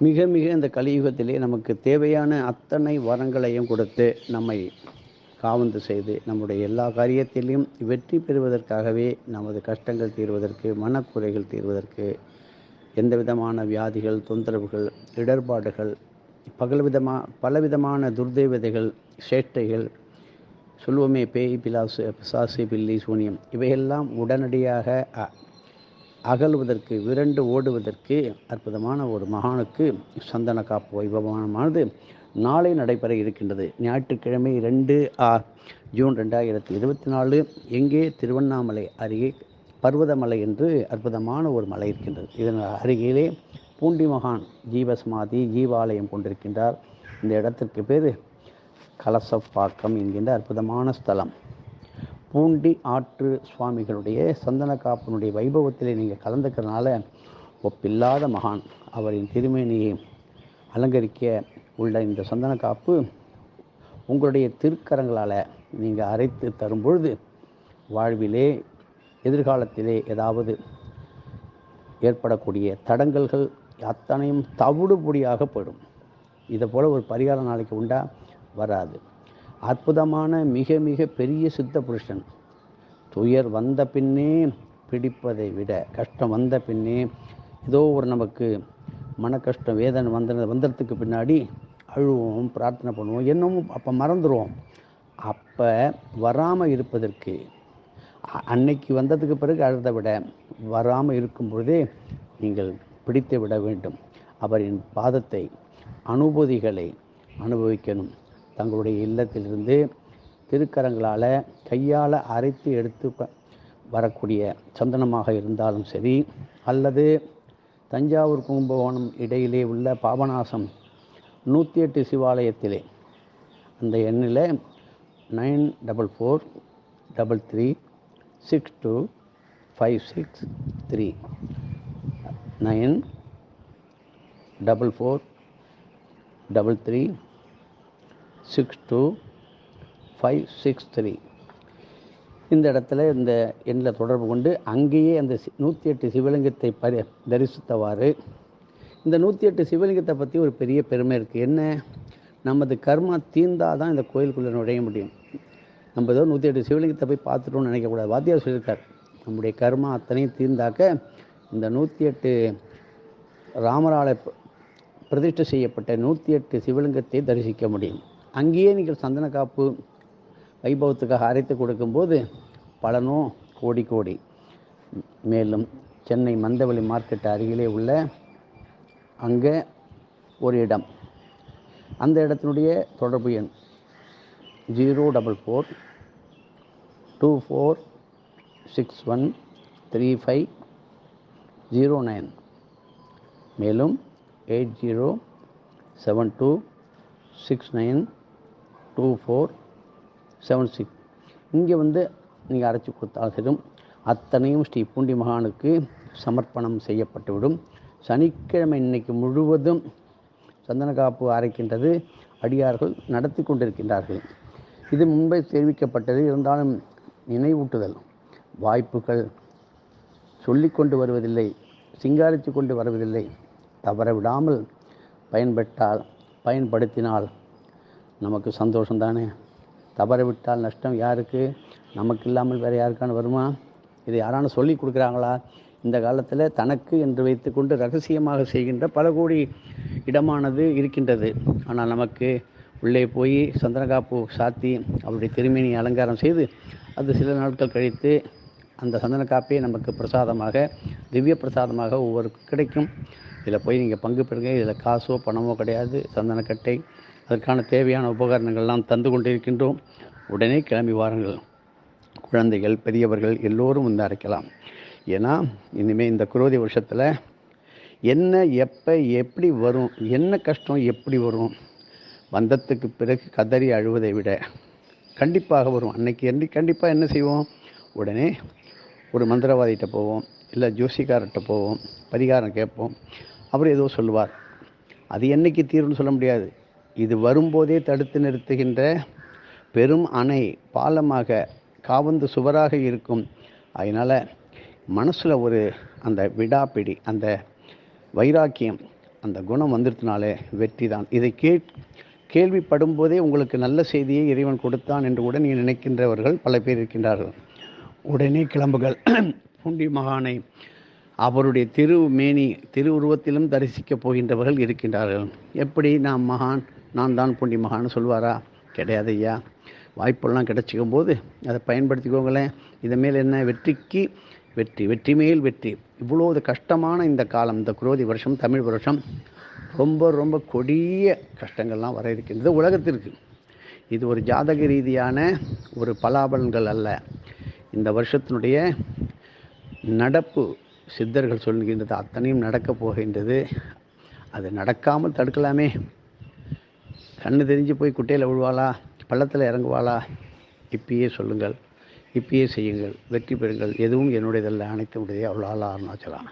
மிக மிக இந்த கலியுகத்திலே நமக்கு தேவையான அத்தனை வரங்களையும் கொடுத்து நம்மை காவந்து செய்து நம்முடைய எல்லா காரியத்திலையும் வெற்றி பெறுவதற்காகவே நமது கஷ்டங்கள் தீர்வதற்கு மனக்குறைகள் தீர்வதற்கு எந்த விதமான வியாதிகள் தொந்தரவுகள் இடர்பாடுகள் பகல்விதமா பலவிதமான துர்தேவதைகள் சேட்டைகள் சொல்லுவோமே பேய் பிலாசு பிசாசு பில்லி சூனியம் இவையெல்லாம் உடனடியாக அகலுவதற்கு விரண்டு ஓடுவதற்கு அற்புதமான ஒரு மகானுக்கு சந்தன காப்பு வைபவமானது நாளை நடைபெற இருக்கின்றது. ஞாயிற்றுக்கிழமை ரெண்டு ஆர் ஜூன் ரெண்டாயிரத்தி இருபத்தி நாலு எங்கே திருவண்ணாமலை அருகே பர்வதமலை என்று அற்புதமான ஒரு மலை இருக்கின்றது. இதன் அருகிலே பூண்டி மகான் ஜீவசமாதி ஜீவாலயம் கொண்டிருக்கின்றார். இந்த இடத்திற்கு பேர் கலசப்பாக்கம் என்கின்ற அற்புதமான ஸ்தலம். பூண்டி ஆற்று சுவாமிகளுடைய சந்தன காப்பனுடைய வைபவத்திலே நீங்கள் கலந்துக்கிறனால ஒப்பில்லாத மகான் அவரின் திருமேனியை அலங்கரிக்க உள்ள இந்த சந்தன காப்பு உங்களுடைய திருக்கரங்களால் நீங்கள் அரைத்து தரும்பொழுது வாழ்விலே எதிர்காலத்திலே ஏதாவது ஏற்படக்கூடிய தடங்கல்கள் அத்தனையும் தவிடுபொடியாக போயிடும். இதை போல் ஒரு பரிகாரம் நாளைக்கு உண்டா? வராது. அற்புதமான மிக மிக பெரிய சித்த புருஷன். துயர் வந்த பின்னே பிடிப்பதை விட கஷ்டம் வந்த பின்னே ஏதோ ஒரு நமக்கு மன கஷ்டம் வேதனை வந்த வந்ததுக்கு பின்னாடி அழுவோம் பிரார்த்தனை பண்ணுவோம் என்னமும் அப்போ மறந்துடுவோம் அப்போ வராமல் இருப்பதற்கு அன்னைக்கு வந்ததுக்கு பிறகு அழுத விட வராமல் இருக்கும் பொழுதே நீங்கள் பிடித்து விட வேண்டும். அவரின் பாதத்தை அனுபூதிகளை அனுபவிக்கணும். தங்களுடைய இல்லத்திலிருந்து திருக்கரங்களால் கையால் அரைத்து எடுத்து ப- வரக்கூடிய சந்தனமாக இருந்தாலும் சரி அல்லது தஞ்சாவூர் கும்பகோணம் இடையிலே உள்ள பாபநாசம் நூற்றி எட்டு சிவாலயத்திலே அந்த எண்ணில் nine double four double three six two five six three nine double four double three six two five six three இந்த இடத்துல இந்த எண்ணில் தொடர்பு கொண்டு அங்கேயே அந்த நூற்றி எட்டு சிவலிங்கத்தை பரி தரிசித்தவாறு. இந்த நூற்றி எட்டு சிவலிங்கத்தை பற்றி ஒரு பெரிய பெருமை இருக்குது என்ன? நமது கர்மா தீர்ந்தால் தான் இந்த கோயிலுக்குள்ளே நுழைய முடியும். நம்ம ஏதோ நூற்றி எட்டு சிவலிங்கத்தை போய் பார்த்துட்டோம்னு நினைக்கக்கூடாது வாத்தியார் சொல்லியிருக்கார். நம்முடைய கர்மா அத்தனையும் தீர்ந்தாக்க இந்த நூற்றி எட்டு ராமரால பிரதிஷ்டை செய்யப்பட்ட நூற்றி எட்டு சிவலிங்கத்தை தரிசிக்க முடியும். அங்கேயே நீங்கள் சந்தன காப்பு வைபவத்துக்காக அரைத்து கொடுக்கும்போது பலனோ கோடி கோடி. மேலும் சென்னை மந்தவெளி மார்க்கெட் அருகிலே உள்ள அங்கே ஒரு இடம். அந்த இடத்தினுடைய தொடர்பு எண் zero double four two four six one three five zero nine. மேலும் eight zero seven two six nine two four seven six இங்கே வந்து நீங்கள் அரைச்சி கொடுத்தாலும் அத்தனையும் ஸ்ரீ பூண்டி மகானுக்கு சமர்ப்பணம் செய்யப்பட்டுவிடும். சனிக்கிழமை இன்னைக்கு முழுவதும் சந்தனக்காப்பு அரைக்கின்றது அடியார்கள் நடத்தி கொண்டிருக்கின்றார்கள். இது முன்பே தெரிவிக்கப்பட்டது இருந்தாலும் நினைவூட்டுதல். வாய்ப்புகள் சொல்லிக்கொண்டு வருவதில்லை சிங்காரித்து கொண்டு வருவதில்லை. தவற விடாமல் பயன்பட்டால் பயன்படுத்தினால் நமக்கு சந்தோஷம் தானே? தவற விட்டால் நஷ்டம் யாருக்கு? நமக்கு இல்லாமல் வேறு யாருக்கான வருமா? இதை யாரான சொல்லி கொடுக்குறாங்களா? இந்த காலத்தில் தனக்கு என்று வைத்துக்கொண்டு ரகசியமாக செய்கின்ற பல கோடி இடமானது இருக்கின்றது. ஆனால் நமக்கு உள்ளே போய் சந்தனக்காப்பு சாத்தி அவருடைய திருமணி அலங்காரம் செய்து அது சில நாட்கள் கழித்து அந்த சந்தனக்காப்பே நமக்கு பிரசாதமாக திவ்ய பிரசாதமாக ஒவ்வொரு கிடைக்கும். இதில் போய் நீங்கள் பங்கு பெறுங்க. இதில் காசோ பணமோ கிடையாது. சந்தனக்கட்டை அதற்கான தேவையான உபகரணங்கள்லாம் தந்து கொண்டிருக்கின்றோம். உடனே கிளம்பி வாருங்கள். குழந்தைகள் பெரியவர்கள் எல்லோரும் வந்து அரைக்கலாம் ஏன்னா இனிமேல் இந்த குரோதி வருஷத்தில் என்ன எப்போ எப்படி வரும் என்ன கஷ்டம் எப்படி வரும் வந்தத்துக்கு பிறகு கதறி அழுவதை விட கண்டிப்பாக வரும். அன்னைக்கு என்ன கண்டிப்பாக என்ன செய்வோம்? உடனே ஒரு மந்திரவாதிகிட்ட போவோம் இல்லை ஜோசிக்கார்கிட்ட போவோம் பரிகாரம் கேட்போம். அவர் ஏதோ சொல்லுவார். அது என்றைக்கு தீர்வுன்னு சொல்ல முடியாது. இது வரும்போதே தடுத்து நிறுத்துகின்ற பெரும் அணை பாலமாக காவந்து சுவராக இருக்கும். அதனால் மனசில் ஒரு அந்த விடாப்பிடி அந்த வைராக்கியம் அந்த குணம் வந்துருத்தினாலே வெற்றி தான் இதை கே கேள்விப்படும் போதே உங்களுக்கு நல்ல செய்தியை இறைவன் கொடுத்தான் என்று கூட நீங்கள் நினைக்கின்றவர்கள் பல பேர் இருக்கின்றார்கள். உடனே கிளம்புகள். பூண்டி மகானை அவருடைய திருமேனி திருவுருவத்திலும் தரிசிக்கப் போகின்றவர்கள் இருக்கின்றார்கள். எப்படி நாம் மகான் நான் தான் பூண்டி மகான்னு சொல்வாரா? கிடையாது ஐயா வாய்ப்பெல்லாம் கிடைச்சிக்கும் போது அதை பயன்படுத்திக்கோங்களேன். இதை மேல் என்ன? வெற்றிக்கு வெற்றி வெற்றி மேல் வெற்றி. இவ்வளோ கஷ்டமான இந்த காலம் இந்த குரோதி வருஷம் தமிழ் வருஷம் ரொம்ப ரொம்ப கொடிய கஷ்டங்கள்லாம் வர இருக்கின்றது உலகத்திற்கு. இது ஒரு ஜாதக ரீதியான ஒரு பலாபலன்கள் அல்ல. இந்த வருஷத்தினுடைய நடப்பு சித்தர்கள் சொல்கின்றது அத்தனையும் நடக்கப் போகின்றது. அது நடக்காமல் தடுக்கலாமே. கண்ணு தெரிஞ்சு போய் குட்டையில் விழுவாளா? பள்ளத்தில் இறங்குவாளா? இப்பயே சொல்லுங்கள். இப்பயே செய்யுங்கள். வெற்றி பெறுங்கள். எதுவும் என்னுடையதல்ல. அனைத்து உடையதே அவ்வளோ அருணாச்சலாம்